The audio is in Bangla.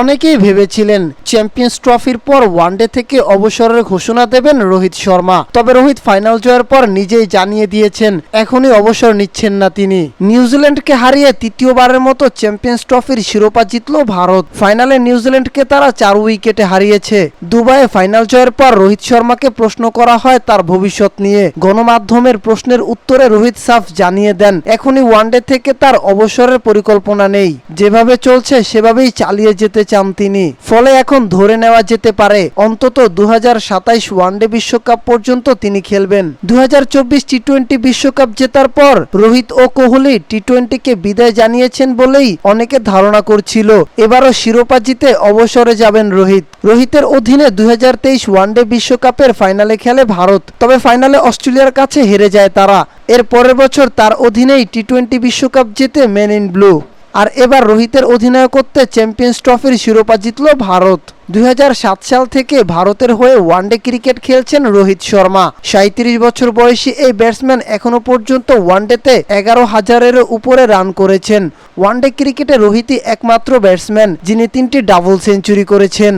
অনেকেই ভেবেছিলেন চ্যাম্পিয়ন্স ট্রফির পর ওয়ানডে থেকে অবসরের ঘোষণা দেবেন রোহিত শর্মা। তবে রোহিত ফাইনাল জয়ের পর নিজেই জানিয়ে দিয়েছেন, এখনই অবসর নিচ্ছেন না তিনি। নিউজিল্যান্ডকে হারিয়ে তৃতীয়বারের মতো চ্যাম্পিয়ন্স ট্রফির শিরোপা জিতল ভারত। ফাইনালে নিউজিল্যান্ডকে তারা চার উইকেটে হারিয়েছে। দুবাইয়ে ফাইনাল জয়ের পর রোহিত শর্মাকে প্রশ্ন করা হয় তার ভবিষ্যৎ নিয়ে। গণমাধ্যমের প্রশ্নের উত্তরে রোহিত সাফ জানিয়ে দেন, এখনই ওয়ানডে থেকে তার অবসরের পরিকল্পনা নেই। যেভাবে চলছে, সেভাবেই চালিয়ে যেতে চান তিনি। ফলে এখন ধরে নেওয়া যেতে পারে, অন্তত দু ওয়ানডে বিশ্বকাপ পর্যন্ত তিনি খেলবেন। দু টি টোয়েন্টি বিশ্বকাপ জেতার পর রোহিত ও কোহলি টি টোয়েন্টিকে বিদায় জানিয়েছেন বলেই অনেকে ধারণা করছিল। এবারও শিরোপা জিতে অবসরে যাবেন রোহিত। রোহিতের অধীনে দুই ওয়ানডে বিশ্বকাপের ফাইনালে খেলে ভারত, তবে ফাইনালে অস্ট্রেলিয়ার কাছে হেরে যায় তারা। এর পরের বছর তার অধীনেই টি টোয়েন্টি বিশ্বকাপ জেতে মেন ইন ব্লু আর এবার রোহিতের অধিনায়কত্বে চ্যাম্পিয়ন্স ট্রফির শিরোপা জিতল ভারত। দুই হাজার সাত সাল থেকে ভারতের হয়ে ওয়ানডে ক্রিকেট খেলছেন রোহিত শর্মা। সাঁত্রিশ বছর বয়সী এই ব্যাটসম্যান এখনও পর্যন্ত ওয়ানডেতে এগারো হাজারেরও উপরে রান করেছেন। ওয়ানডে ক্রিকেটে রোহিতই একমাত্র ব্যাটসম্যান, যিনি তিনটি ডাবল সেঞ্চুরি করেছেন।